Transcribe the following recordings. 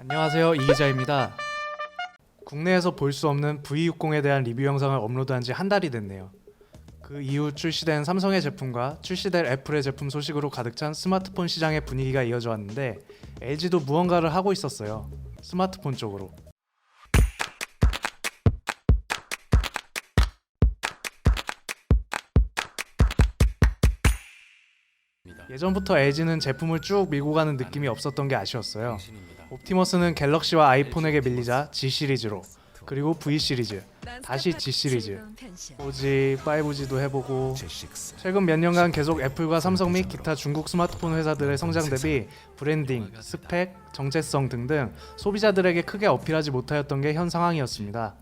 안녕하세요 이 기자입니다. 국내에서 볼 수 없는 V60에 대한 리뷰 영상을 업로드한 지 한 달이 됐네요. 그 이후 출시된 삼성의 제품과 출시될 애플의 제품 소식으로 가득 찬 스마트폰 시장의 분위기가 이어져 왔는데 LG도 무언가를 하고 있었어요. 스마트폰 쪽으로. 예전부터 LG는 제품을 쭉 밀고 가는 느낌이 없었던 게 아쉬웠어요. 옵티머스는 갤럭시와 아이폰에게 밀리자 G 시리즈로 그리고 V 시리즈 다시 G 시리즈 4G, 5G도 해보고 최근 몇 년간 계속 애플과 삼성 및 기타 중국 스마트폰 회사들의 성장 대비 브랜딩, 스펙, 정체성 등등 소비자들에게 크게 어필하지 못하였던 게 현 상황이었습니다.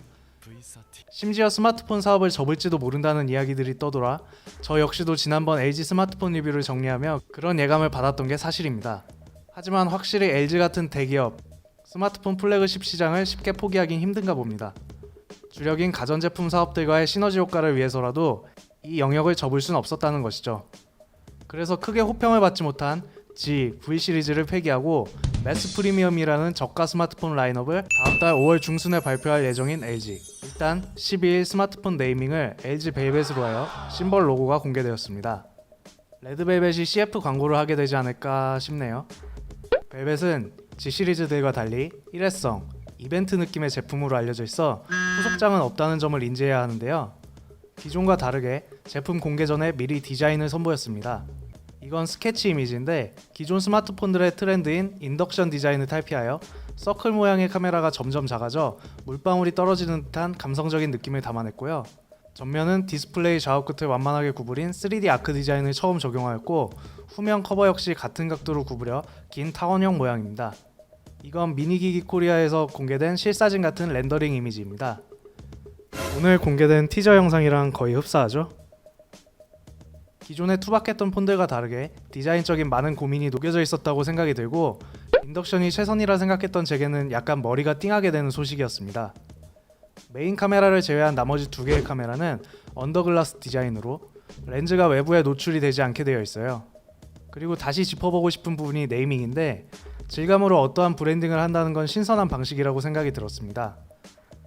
심지어 스마트폰 사업을 접을지도 모른다는 이야기들이 떠돌아 저 역시도 지난번 LG 스마트폰 리뷰를 정리하며 그런 예감을 받았던 게 사실입니다. 하지만 확실히 LG 같은 대기업 스마트폰 플래그십 시장을 쉽게 포기하긴 힘든가 봅니다. 주력인 가전제품 사업들과의 시너지 효과를 위해서라도 이 영역을 접을 순 없었다는 것이죠. 그래서 크게 호평을 받지 못한 G, V 시리즈를 폐기하고 매스 프리미엄이라는 저가 스마트폰 라인업을 다음 달 5월 중순에 발표할 예정인 LG. 일단 12일 스마트폰 네이밍을 LG 벨벳으로 하여 심벌 로고가 공개되었습니다. 레드벨벳이 CF 광고를 하게 되지 않을까 싶네요. 벨벳은 G 시리즈들과 달리 일회성, 이벤트 느낌의 제품으로 알려져 있어 후속장은 없다는 점을 인지해야 하는데요. 기존과 다르게 제품 공개 전에 미리 디자인을 선보였습니다. 이건 스케치 이미지인데 기존 스마트폰들의 트렌드인 인덕션 디자인을 탈피하여 서클 모양의 카메라가 점점 작아져 물방울이 떨어지는 듯한 감성적인 느낌을 담아냈고요. 전면은 디스플레이 좌우 끝을 완만하게 구부린 3D 아크 디자인을 처음 적용하였고 후면 커버 역시 같은 각도로 구부려 긴 타원형 모양입니다. 이건 미니기기 코리아에서 공개된 실사진 같은 렌더링 이미지입니다. 오늘 공개된 티저 영상이랑 거의 흡사하죠? 기존에 투박했던 폰들과 다르게 디자인적인 많은 고민이 녹여져 있었다고 생각이 들고 인덕션이 최선이라 생각했던 제게는 약간 머리가 띵하게 되는 소식이었습니다. 메인 카메라를 제외한 나머지 두 개의 카메라는 언더글라스 디자인으로 렌즈가 외부에 노출이 되지 않게 되어 있어요. 그리고 다시 짚어보고 싶은 부분이 네이밍인데 질감으로 어떠한 브랜딩을 한다는 건 신선한 방식이라고 생각이 들었습니다.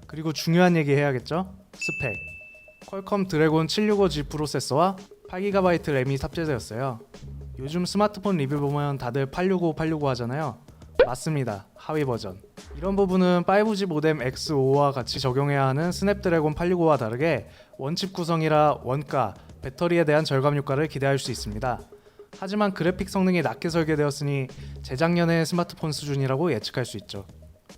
그리고 중요한 얘기 해야겠죠? 스펙. 퀄컴 드래곤 765G 프로세서와 8GB 램이 탑재되었어요. 요즘 스마트폰 리뷰 보면 다들 865, 865 하잖아요. 맞습니다. 하위 버전. 이런 부분은 5G 모뎀 X5와 같이 적용해야 하는 스냅드래곤 865와 다르게 원칩 구성이라 원가, 배터리에 대한 절감 효과를 기대할 수 있습니다. 하지만 그래픽 성능이 낮게 설계되었으니 재작년의 스마트폰 수준이라고 예측할 수 있죠.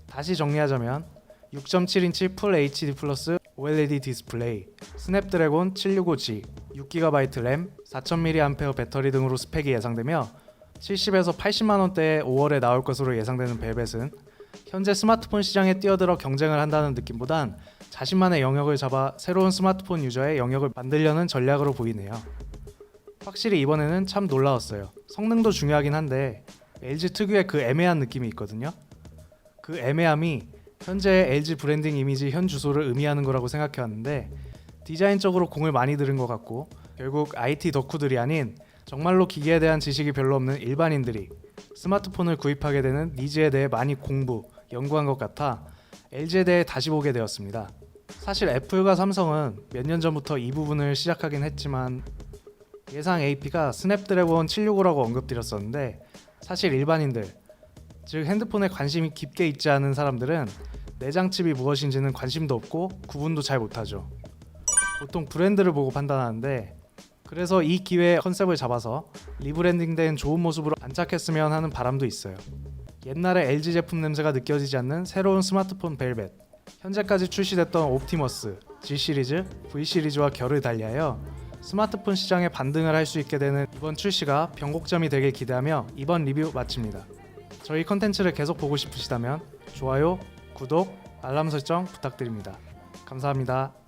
다시 정리하자면 6.7인치 풀 HD 플러스 OLED 디스플레이, 스냅드래곤 765G, 6GB 램, 4000mAh 배터리 등으로 스펙이 예상되며 70에서 80만 원대에 5월에 나올 것으로 예상되는 벨벳은 현재 스마트폰 시장에 뛰어들어 경쟁을 한다는 느낌보단 자신만의 영역을 잡아 새로운 스마트폰 유저의 영역을 만들려는 전략으로 보이네요. 확실히 이번에는 참 놀라웠어요. 성능도 중요하긴 한데 LG 특유의 그 애매한 느낌이 있거든요. 그 애매함이 현재 LG 브랜딩 이미지 현 주소를 의미하는 거라고 생각해 왔는데 디자인적으로 공을 많이 들은 것 같고 결국 IT 덕후들이 아닌 정말로 기계에 대한 지식이 별로 없는 일반인들이 스마트폰을 구입하게 되는 니즈에 대해 많이 공부, 연구한 것 같아 LG에 대해 다시 보게 되었습니다. 사실 애플과 삼성은 몇 년 전부터 이 부분을 시작하긴 했지만 예상 AP가 스냅드래곤 765라고 언급드렸었는데 사실 일반인들 즉 핸드폰에 관심이 깊게 있지 않은 사람들은 내장 칩이 무엇인지는 관심도 없고 구분도 잘 못하죠. 보통 브랜드를 보고 판단하는데 그래서 이 기회에 컨셉을 잡아서 리브랜딩된 좋은 모습으로 안착했으면 하는 바람도 있어요. 옛날에 LG 제품 냄새가 느껴지지 않는 새로운 스마트폰 벨벳 현재까지 출시됐던 옵티머스, G 시리즈, V 시리즈와 결을 달리하여 스마트폰 시장에 반등을 할 수 있게 되는 이번 출시가 변곡점이 되길 기대하며 이번 리뷰 마칩니다. 저희 컨텐츠를 계속 보고 싶으시다면 좋아요, 구독, 알람 설정 부탁드립니다. 감사합니다.